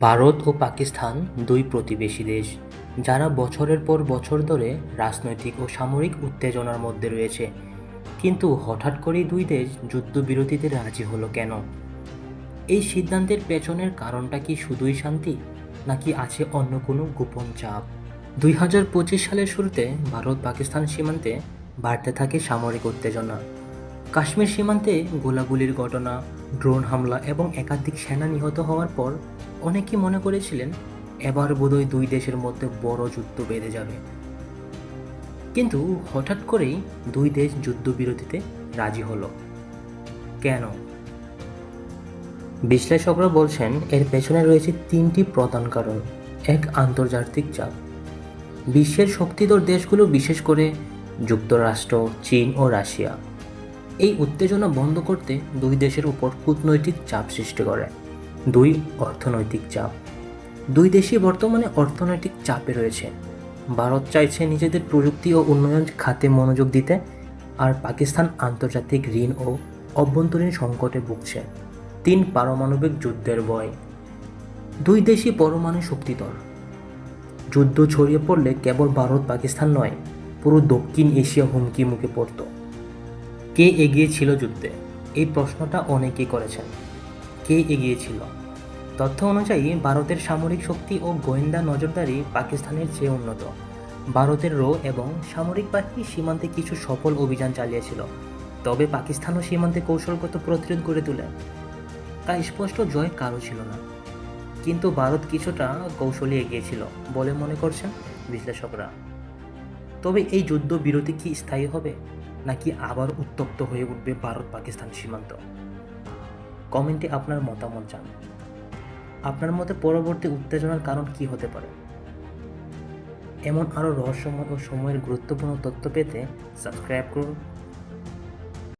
ভারত ও পাকিস্তান দুই প্রতিবেশী দেশ, যারা বছরের পর বছর ধরে রাজনৈতিক ও সামরিক উত্তেজনার মধ্যে রয়েছে। কিন্তু হঠাৎ করেই দুই দেশ যুদ্ধবিরতিতে রাজি হলো কেন? এই সিদ্ধান্তের পেছনের কারণটা কি শুধুই শান্তি, নাকি আছে অন্য কোনো গোপন চাপ? দুই হাজার পঁচিশ সালের শুরুতে ভারত পাকিস্তান সীমান্তে বাড়তে থাকে সামরিক উত্তেজনা। কাশ্মীর সীমান্তে গোলাগুলির ঘটনা, ড্রোন হামলা এবং একাধিক সেনা নিহত হওয়ার পর অনেকেই মনে করেছিলেন, এবার বোধহয় দুই দেশের মধ্যে বড় যুদ্ধ বেঁধে যাবে। কিন্তু হঠাৎ করেই দুই দেশ যুদ্ধবিরতিতে রাজি হলো। কেন? বিশ্লেষকরা বলছেন, এর পেছনে রয়েছে তিনটি প্রধান কারণ। এক, আন্তর্জাতিক চাপ। বিশ্বের শক্তিধর দেশগুলো বিশেষ করে যুক্তরাষ্ট্র, চীন ও রাশিয়া। এই উত্তেজনা বন্ধ করতে দুই দেশের উপর কূটনৈতিক চাপ সৃষ্টি করে। দুই অর্থনৈতিক চাপ। দুই দেশই বর্তমানে অর্থনৈতিক চাপে রয়েছে। ভারত চাইছে নিজেদের প্রযুক্তি ও উন্নয়ন খাতে মনোযোগ দিতে, আর পাকিস্তান আন্তর্জাতিক ঋণ ও অভ্যন্তরীণ সংকটে ভুগছে। তিন পারমাণবিক যুদ্ধের ভয়। দুই দেশই পরমাণু শক্তিধর। যুদ্ধ ছড়িয়ে পড়লে কেবল ভারত পাকিস্তান নয়, পুরো দক্ষিণ এশিয়া হুমকি মুখে পড়ত। কে এগিয়ে ছিল যুদ্ধে? এই প্রশ্নটা অনেকেই করেছেন। কে এগিয়ে ছিল তথ্য অনুযায়ী, ভারতের সামরিক শক্তি ও গোয়েন্দা নজরদারি পাকিস্তানের চেয়ে উন্নত। ভারতের রো এবং সামরিক বাহিনী সীমান্তে কিছু সফল অভিযান চালিয়েছিল। তবে পাকিস্তানও সীমান্তে কৌশলগত প্রতিরোধ গড়ে তোলে। তা স্পষ্ট জয় কারও ছিল না। কিন্তু ভারত কিছুটা কৌশলে এগিয়েছিল বলে মনে করছেন বিশ্লেষকরা। তবে এই যুদ্ধ বিরতি কি স্থায়ী হবে? নাকি আবার উত্তপ্ত হয়ে উঠবে ভারত পাকিস্তান সীমান্ত? কমেন্টে আপনার মতামত জান আপনার মতে পরবর্তী উত্তেজনার কারণ কি হতে পারে? এমন আরও রহস্যময় ও সময়ের গুরুত্বপূর্ণ তথ্য পেতে সাবস্ক্রাইব করুন।